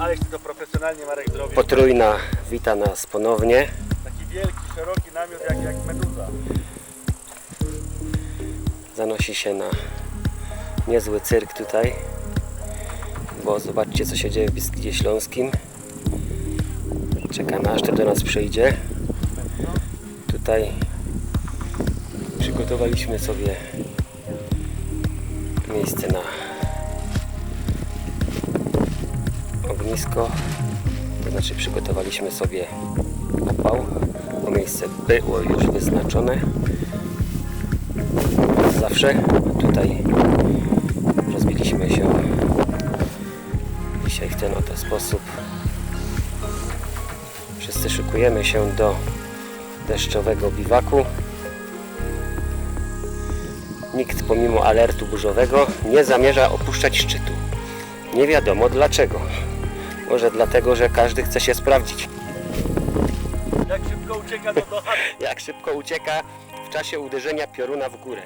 Ale to profesjonalnie Marek zrobił. Potrójna wita nas ponownie. Taki wielki, szeroki namiot jak, jak meduza. Zanosi się na niezły cyrk tutaj. Bo zobaczcie co się dzieje w Beskidzie Śląskim. Czekamy aż to do nas przyjdzie. Tutaj przygotowaliśmy sobie miejsce na ognisko. To znaczy przygotowaliśmy sobie opał. To miejsce było już wyznaczone. Zawsze tutaj rozbiliśmy się dzisiaj w ten oto sposób. Wszyscy szykujemy się do deszczowego biwaku. Nikt pomimo alertu burzowego nie zamierza opuszczać szczytu. Nie wiadomo dlaczego. Może dlatego, że każdy chce się sprawdzić. Jak szybko ucieka do do chaty. Jak szybko ucieka w czasie uderzenia pioruna w górę.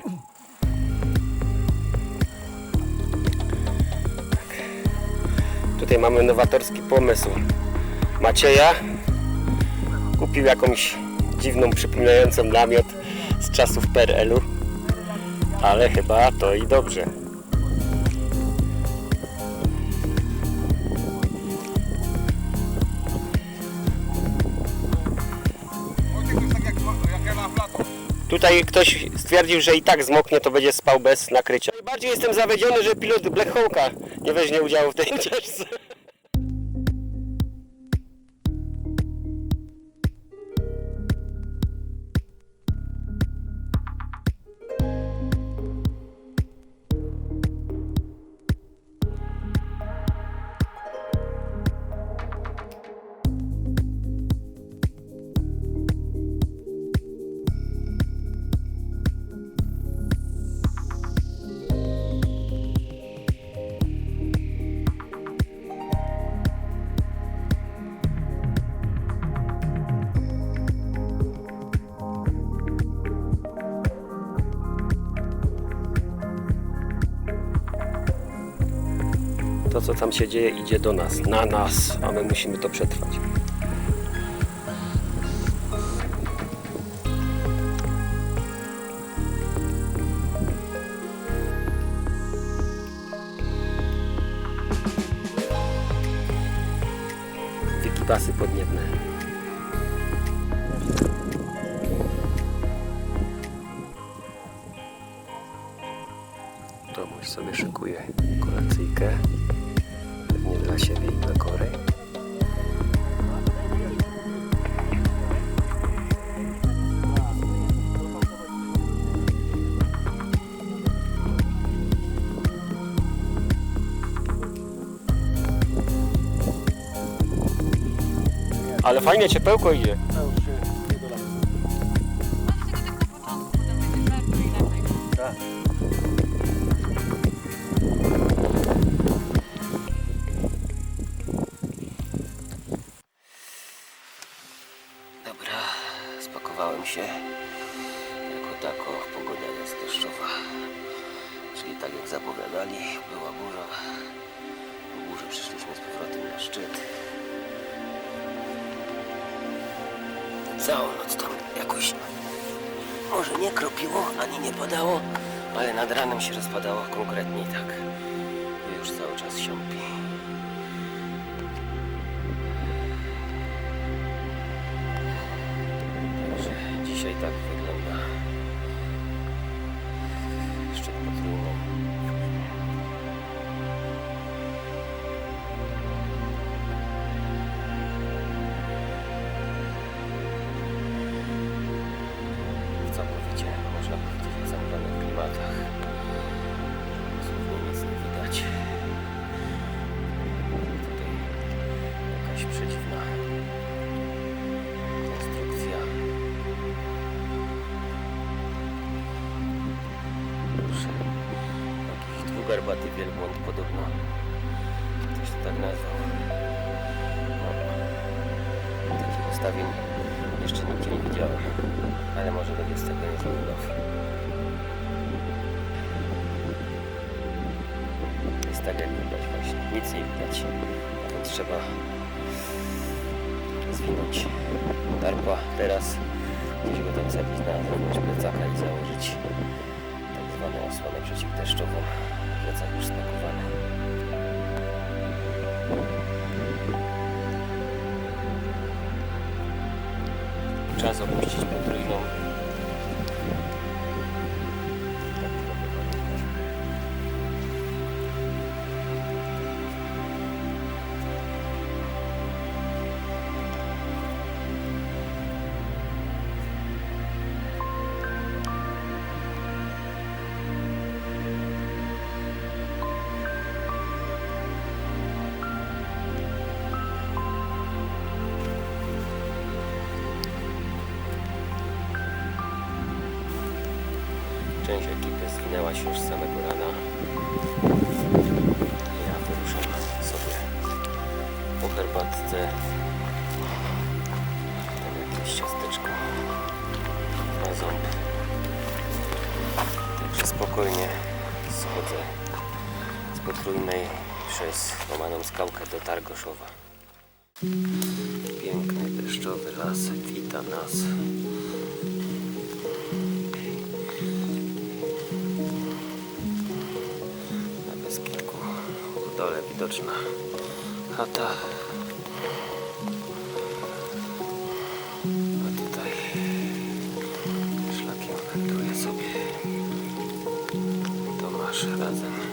Tutaj mamy nowatorski pomysł Macieja. Kupił jakąś dziwną, przypominającą namiot z czasów PRL-u. Ale chyba to i dobrze. Tutaj ktoś stwierdził, że i tak zmoknie, to będzie spał bez nakrycia. Najbardziej jestem zawiedziony, że pilot Black Hawka nie weźmie udziału w tej ucieczce. To, co tam się dzieje, idzie do nas, na nas, a my musimy to przetrwać. Wikibasy podniebne. Tomuś sobie szykuje kolacyjkę. Dla siebie i dla kory. Ale fajnie ciepełko idzie. Tak. Tak jak zapowiadali, była burza. Po burzy przyszliśmy z powrotem na szczyt. Całą noc tam jakoś może nie kropiło, ani nie padało, ale nad ranem się rozpadało konkretnie i tak. Już cały czas siąpi. Także dzisiaj tak Proszę, jakiś dwugarbaty wielbłąd podobno. Ktoś to tak nazwał. No, takich ustawień jeszcze nigdzie nie widziałem. Ale może będzie z tego niezły. Jest tak jak widać właśnie. Nic nie widać. trzeba zwinąć tarpa teraz, gdzieś go tam zabić na zewnątrz plecaka osłonę przeciwdeszczową. Plecak już spakowany. Czas opuścić potrójną. Część ekipy zwinęła się już z samego rana. Ja wyruszam sobie po herbatce. Tam jakieś ciasteczko na ząb. Także spokojnie schodzę z potrójnej przez łamaną skałkę do Targoszowa. Piękny deszczowy lasek wita nas. Dole widoczna chata. A tutaj szlakiem wędruje sobie Tomasz razem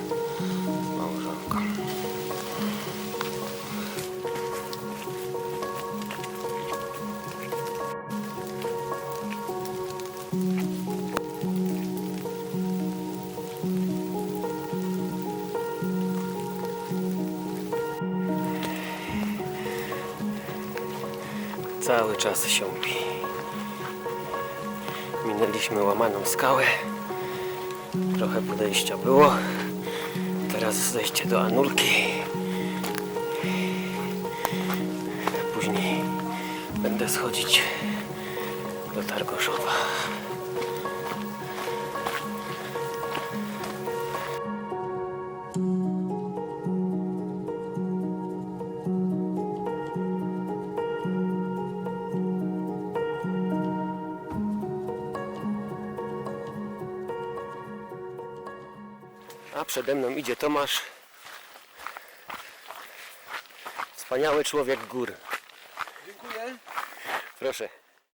Cały czas siąpi. Minęliśmy łamaną skałę. Trochę podejścia było. Teraz zejście do Anulki. Później będę schodzić do Targoszowa. A przede mną idzie Tomasz. Wspaniały człowiek gór. Dziękuję. Proszę.